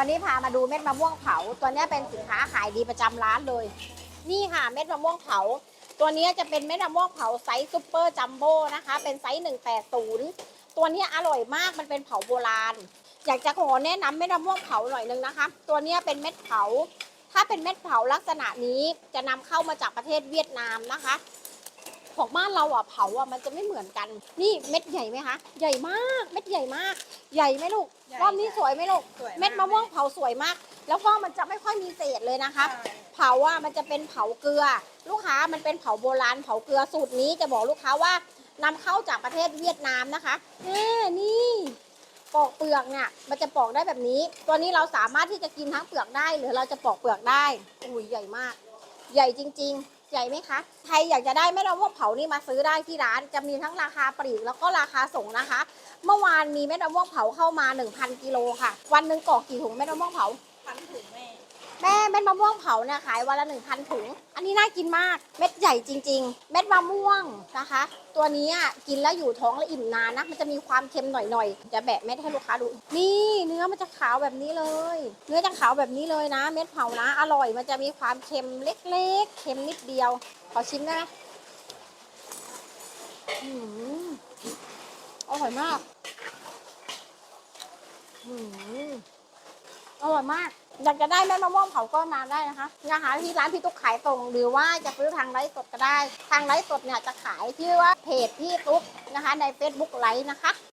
วันนี้พามาดูเม็ดมะม่วงเผา ตัวนี้เป็นสินค้าขายดีประจำร้านเลย นี่ค่ะเม็ดมะม่วงเผา ตัวนี้จะเป็นเม็ดมะม่วงเผาไซส์ซุปเปอร์จัมโบ้นะคะ เป็นไซส์180 ตัวนี้อร่อยมาก มันเป็นเผาโบราณ อยากจะขอแนะนำเม็ดมะม่วงเผาหน่อยนึงนะคะ ตัวนี้เป็นเม็ดเผา ถ้าเป็นเม็ดเผาลักษณะนี้จะนำเข้ามาจากประเทศเวียดนามนะคะ ของบ้านเราอะเผาอะมันจะไม่เหมือนกัน นี่เม็ดใหญ่ไหมคะ ใหญ่มาก เม็ดใหญ่มาก ใหญ่ไหมลูก ใหญ่รอบนี้ค่ะสวยไหมลูก สวยเม็ดมะม่วงเผาสวยมาก แล้วก็มันจะไม่ค่อยมีเศษเลยนะคะ ใช่เผาอะมันจะเป็นเผาเกลือ ลูกค้ามันเป็นเผาโบราณเผาเกลือสูตรนี้จะบอกลูกค้าว่านำเข้าจากประเทศเวียดนามนะคะเอ้นี่ปอกเปลือกเนี่ยมันจะปอกได้แบบนี้ ตัวนี้เราสามารถที่จะกินทั้งเปลือกได้ หรือเราจะปอกเปลือกได้อุ้ยใหญ่มาก ใหญ่จริง ๆ ใหญ่ไหมคะ ใครอยากจะได้แม่ต้องว่าเผานี่มาซื้อได้ที่ร้าน จะมีทั้งราคาปลีกแล้วก็ราคาส่งนะคะ เมื่อวานมีเม็ดมะม่วงเผาเข้ามา 1,000กิโลค่ะ วันหนึ่งกอกกี่ถุงเม็ดมะม่วงเผาพันถุงแม่ แม่เม็ดมะม่วงเผาเนี่ยขายวันละหนึ่งพันถุง อันนี้น่ากินมาก เม็ดใหญ่จริง ๆ เม็ดมะม่วงนะคะ ตัวนี้อะกินแล้วอยู่ท้องและอิ่มนานนะ มันจะมีความเค็มหน่อยๆ จะแบะเม็ดให้ลูกค้าดู นี่เนื้อมันจะขาวแบบนี้เลย เนื้อจะขาวแบบนี้เลยนะ เม็ดเผานะ อร่อย มันจะมีความเค็มเล็กๆ เค็มนิดเดียว ขอชิมได้ไหมอืมอร่อยมาก อืม อร่อยมาก อยากจะได้แม่มะม่วงเผาก็มาได้นะคะนะคะที่ร้านพี่ตุ๊กขายตรงหรือว่าจะซื้อทางไลฟ์สดก็ได้ ทางไลฟ์สดเนี่ยจะขายชื่อว่าเพจพี่ตุ๊กนะคะ ใน Facebook ไลฟ์นะคะ